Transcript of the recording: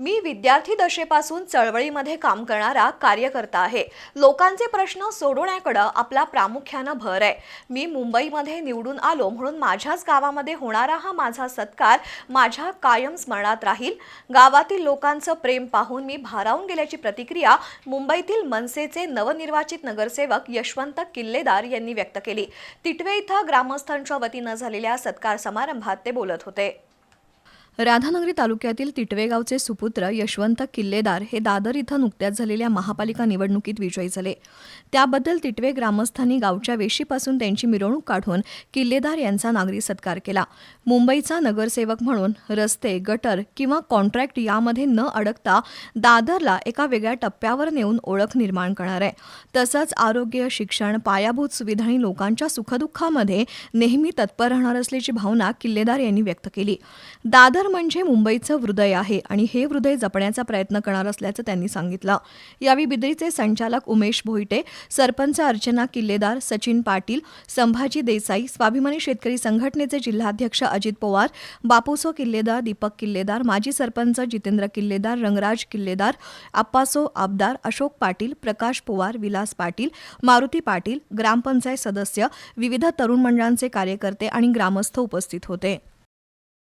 मी विद्यार्थी दशेपासून चळवळीमध्ये काम करणारा कार्यकर्ता आहे. लोकांचे प्रश्न सोडवण्याकडं आपला प्रामुख्यानं भर आहे. मी मुंबईमध्ये निवडून आलो म्हणून माझ्याच गावामध्ये होणारा हा माझा सत्कार माझ्या कायम स्मरणात राहील. गावातील लोकांचं प्रेम पाहून मी भारावून गेल्याची प्रतिक्रिया मुंबईतील मनसेचे नवनिर्वाचित नगरसेवक यशवंत किल्लेदार यांनी व्यक्त केली. तिटवे इथं ग्रामस्थांच्या वतीनं झालेल्या सत्कार समारंभात ते बोलत होते. राधानगरी तालुक्यातील तिटवे गावचे सुपुत्र यशवंत किल्लेदार हे दादर इथं नुकत्याच झालेल्या महापालिका निवडणुकीत विजयी झाले. त्याबद्दल तिटवे ग्रामस्थांनी गावच्या वेशीपासून त्यांची मिरवणूक काढून किल्लेदार यांचा नागरी सत्कार केला. मुंबईचा नगरसेवक म्हणून रस्ते गटर किंवा कॉन्ट्रॅक्ट यामध्ये न अडकता दादरला एका वेगळ्या टप्प्यावर नेऊन ओळख निर्माण करणार आहे. तसंच आरोग्य शिक्षण पायाभूत सुविधा आणि लोकांच्या सुखदुःखामध्ये नेहमी तत्पर राहणार असल्याची भावना किल्लेदार यांनी व्यक्त केली. दादर म्हणजे मुंबईचं हृदय आहे आणि हे हृदय जपण्याचा प्रयत्न करणार असल्याचं त्यांनी सांगितलं. यावेळी बिद्रीचे संचालक उमेश भोईटे सरपंच अर्चना किल्लेदार सचिन पाटील संभाजी देसाई स्वाभिमानी शेतकरी संघटनेचे जिल्हाध्यक्ष अजित पवार बापूसो किल्लेदार दीपक किल्लेदार माजी सरपंच जितेंद्र किल्लेदार रंगराज किल्लेदार आप्पासो आबदार अशोक पाटील प्रकाश पवार विलास पाटील मारुती पाटील ग्रामपंचायत सदस्य विविध तरुण मंडळांचे कार्यकर्ते आणि ग्रामस्थ उपस्थित होते.